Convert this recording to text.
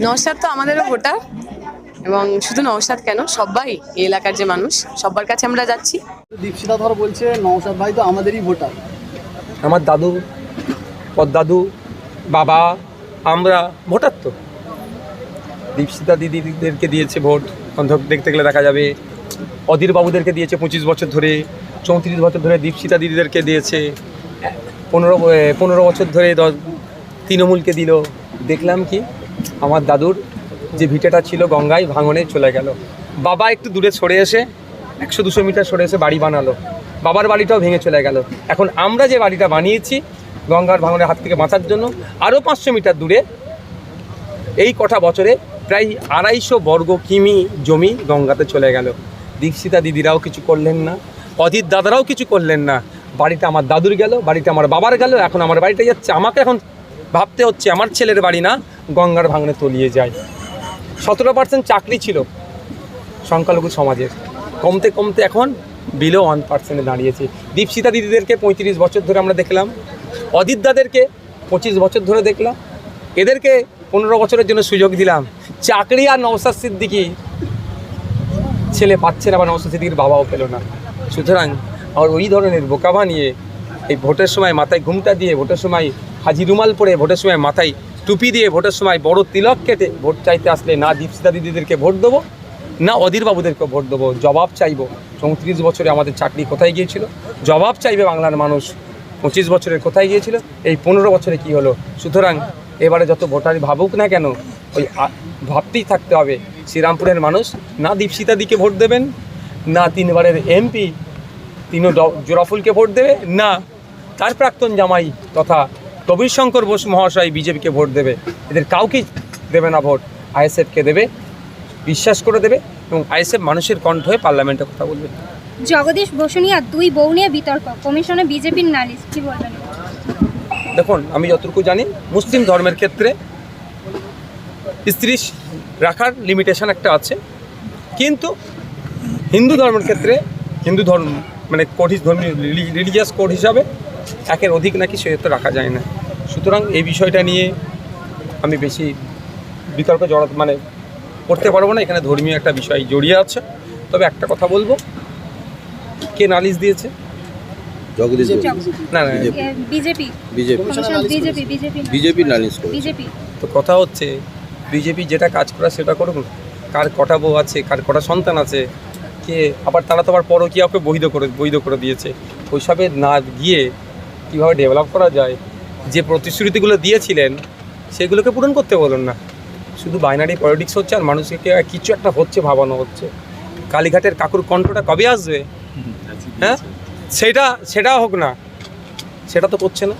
নওশাদ তো আমাদেরও ভোটার। এবং শুধু নওশাদ কেন সবাই এই এলাকার যে মানুষ সবার কাছে আমরা যাচ্ছি। দীপশিতা ধর বলছে নওশাদ ভাই তো আমাদেরই ভোটার। আমার দাদু পদ্দাদু বাবা আমরা ভোটার তো। দীপশিতা দিদিদেরকে দিয়েছে ভোট অন্ধক দেখতে গেলে দেখা যাবে। অধীর বাবুদেরকে দিয়েছে পঁচিশ বছর ধরে চৌত্রিশ বছর ধরে দীপশিতা দিদিদেরকে দিয়েছে। পনেরো পনেরো বছর ধরে দশ তৃণমূলকে দিল। দেখলাম কি আমার দাদুর যে ভিটেটা ছিল গঙ্গায় ভাঙনে চলে গেল। বাবা একটু দূরে সরে এসে একশো দুশো মিটার সরে এসে বাড়ি বানালো। বাবার বাড়িটাও ভেঙে চলে গেল। এখন আমরা যে বাড়িটা বানিয়েছি গঙ্গার ভাঙনের হাত থেকে বাঁচার জন্য, আরও পাঁচশো মিটার দূরে এই কটা বছরে প্রায় আড়াইশো বর্গ কিমি জমি গঙ্গাতে চলে গেল। দীক্ষিতা দিদিরাও কিছু করলেন না, অজিত দাদারাও কিছু করলেন না। বাড়িটা আমার দাদুর গেল, বাড়িটা আমার বাবার গেল, এখন আমার বাড়িটা যাচ্ছে। আমাকে এখন ভাবতে হচ্ছে, আমার ছেলের বাড়ি না গঙ্গার ভাঙনে তলিয়ে যায়। সতেরো পার্সেন্ট চাকরি ছিল সংখ্যালঘু সমাজের। কমতে কমতে এখন বিলো ওয়ান পার্সেন্টে দাঁড়িয়েছে। দীপশিতা দিদিদেরকে পঁয়ত্রিশ বছর ধরে আমরা দেখলাম। অদিতদাদেরকে পঁচিশ বছর ধরে দেখলাম। এদেরকে পনেরো বছরের জন্য সুযোগ দিলাম। চাকরি আর নওসাদ সিদ্দিকি ছেলে পাচ্ছে না বা নওসাদ সিদ্দিকির বাবাও পেল না। সুতরাং আর ওই ধরনের বোকা বানিয়ে এই ভোটের সময় মাথায় ঘুমটা দিয়ে, ভোটের সময় হাজি রুমাল পরে ভোটের সময় মাথায় টুপি দিয়ে ভোটের সময় বড় তিলক কেটে ভোট চাইতে আসলে না দীপসিতা দিদিদেরকে ভোট দেবো, না অধীর বাবুদেরকে ভোট দেবো, জবাব চাইব। চৌত্রিশ বছরে আমাদের চাকরি কোথায় গিয়েছিল? জবাব চাইবে বাংলার মানুষ। পঁচিশ বছরের কোথায় গিয়েছিল? এই পনেরো বছরে কি হলো? সুতরাং এবারে যত ভোটার ভাবুক না কেন, ওই ভাবতেই থাকতে হবে, শ্রীরামপুরের মানুষ না দীপসিতা দিকে ভোট দেবেন, না তিনবারের এমপি তিনও জোরাফুলকে ভোট দেবে, না তার প্রাক্তন জামাই তথা কবির শঙ্কর বোস মহাশয় বিজেপিকে ভোট দেবে। এদের কাউকে দেবে না ভোট। আইএসএফকে দেবে বিশ্বাস করে দেবে এবং আইএসএফ মানুষের কণ্ঠ হয়ে পার্লামেন্টে কথা বলবে। জগদীশ বসুনিয়া দুই বউ নিয়ে বিতর্ক। কমিশনে বিজেপির নালিশ কি বলবেন? দেখুন আমি যতটুকু জানি মুসলিম ধর্মের ক্ষেত্রে স্ত্রী রাখার লিমিটেশন একটা আছে। কিন্তু হিন্দু ধর্মের ক্ষেত্রে হিন্দু ধর্ম মানে কোড ধর্মীয় রিলিজিয়াস কোড হিসাবে একের অধিক নাকি সে তো রাখা যায় না। সুতরাং এই বিষয়টা নিয়ে আমি বেশি বিতর্ক জড়া মানে করতে পারব না। এখানে ধর্মীয় একটা বিষয় জড়িয়ে আছে। তবে একটা কথা বলব কে নালিশ দিয়েছে? জগদীশ না না BJP. BJP. Commission BJP BJP BJP নালিশ বিজেপি। তো কথা হচ্ছে বিজেপি যেটা কাজ করা সেটা করুক। কার কটা বউ আছে কার কটা সন্তান আছে কে আবার তারা তো আবার পরকীয়াকে বৈধ করে বৈধ করে দিয়েছে। ওইসবে না গিয়ে কীভাবে ডেভেলপ করা যায়? যে প্রতিশ্রুতিগুলো দিয়েছিলেন সেগুলোকে পূরণ করতে বলুন না। শুধু বাইনারি পলিটিক্স হচ্ছে আর মানুষকে কিছু একটা হচ্ছে ভাবানো হচ্ছে। কালীঘাটের কাকুর কণ্ঠটা কবে আসবে? হ্যাঁ? সেটা সেটা হোক না। সেটা তো করছে না।